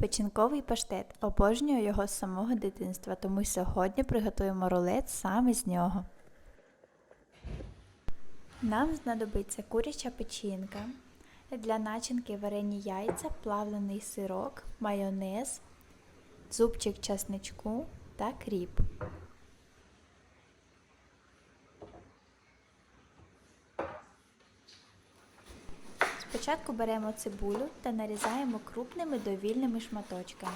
Печінковий паштет. Обожнюю його з самого дитинства, тому сьогодні приготуємо рулет саме з нього. Нам знадобиться куряча печінка. Для начинки варені яйця, плавлений сирок, майонез, зубчик часничку та кріп. Спочатку беремо цибулю та нарізаємо крупними довільними шматочками.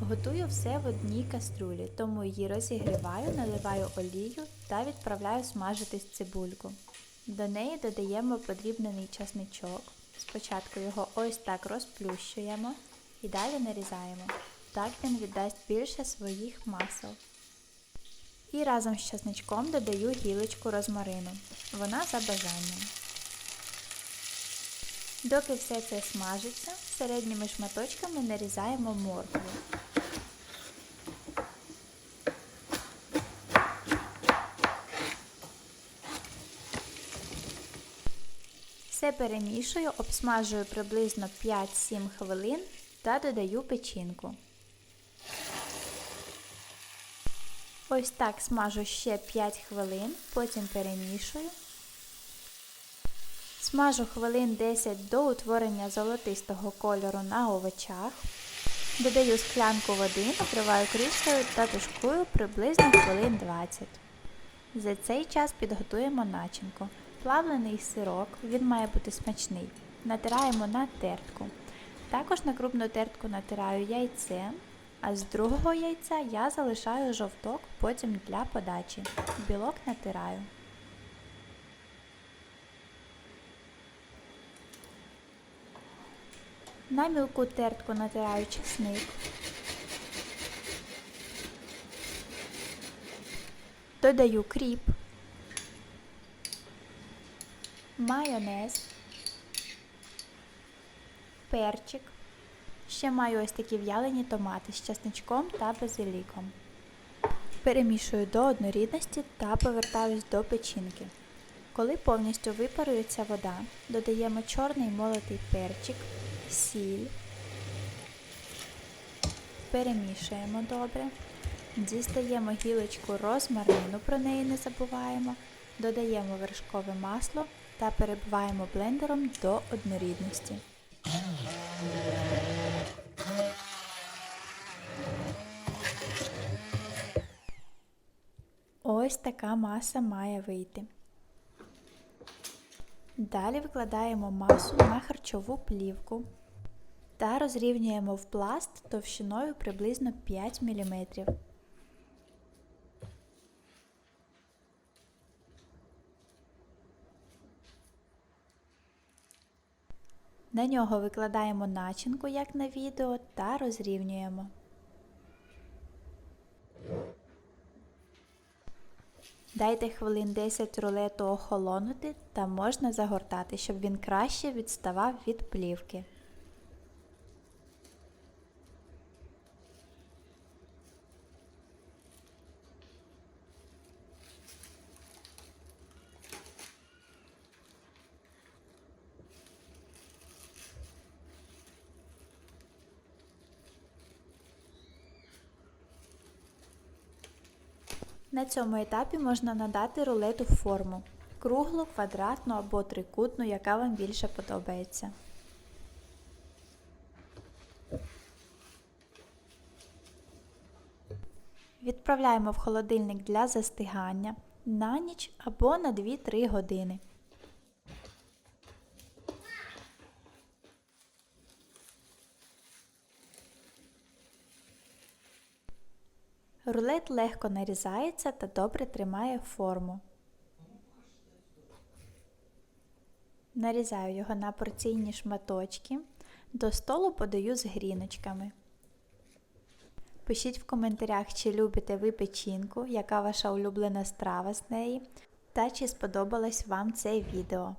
Готую все в одній каструлі, тому її розігріваю, наливаю олію та відправляю смажитись цибульку. До неї додаємо подрібнений часничок. Спочатку його ось так розплющуємо і далі нарізаємо. Так він віддасть більше своїх масел. І разом з часничком додаю гілочку розмарину. Вона за бажанням. Доки все це смажиться, середніми шматочками нарізаємо моркву. Все перемішую, обсмажую приблизно 5-7 хвилин та додаю печінку. Ось так смажу ще 5 хвилин, потім перемішую. Смажу хвилин 10 до утворення золотистого кольору на овочах. Додаю склянку води, накриваю кришкою та тушкую приблизно хвилин 20. За цей час підготуємо начинку. Плавлений сирок, він має бути смачний. Натираємо на тертку. Також на крупну тертку натираю яйце, а з другого яйця я залишаю жовток потім для подачі. Білок натираю. На мілку тертку натираю чесник. Додаю кріп, майонез, перчик. Ще маю ось такі в'ялені томати з часничком та базиліком. Перемішую до однорідності та повертаюсь до печінки. Коли повністю випарується вода, додаємо чорний молотий перчик, сіль, перемішуємо добре, дістаємо гілочку розмарину, про неї не забуваємо, додаємо вершкове масло та перебиваємо блендером до однорідності. Ось така маса має вийти. Далі викладаємо масу на харчову плівку та розрівнюємо в пласт товщиною приблизно 5 мм. На нього викладаємо начинку, як на відео, та розрівнюємо. Дайте хвилин 10 рулету охолонути та можна загортати, щоб він краще відставав від плівки. На цьому етапі можна надати рулету форму круглу, квадратну або трикутну, яка вам більше подобається. Відправляємо в холодильник для застигання на ніч або на 2-3 години. Рулет легко нарізається та добре тримає форму. Нарізаю його на порційні шматочки. До столу подаю з гріночками. Пишіть в коментарях, чи любите ви печінку, яка ваша улюблена страва з неї, та чи сподобалось вам це відео.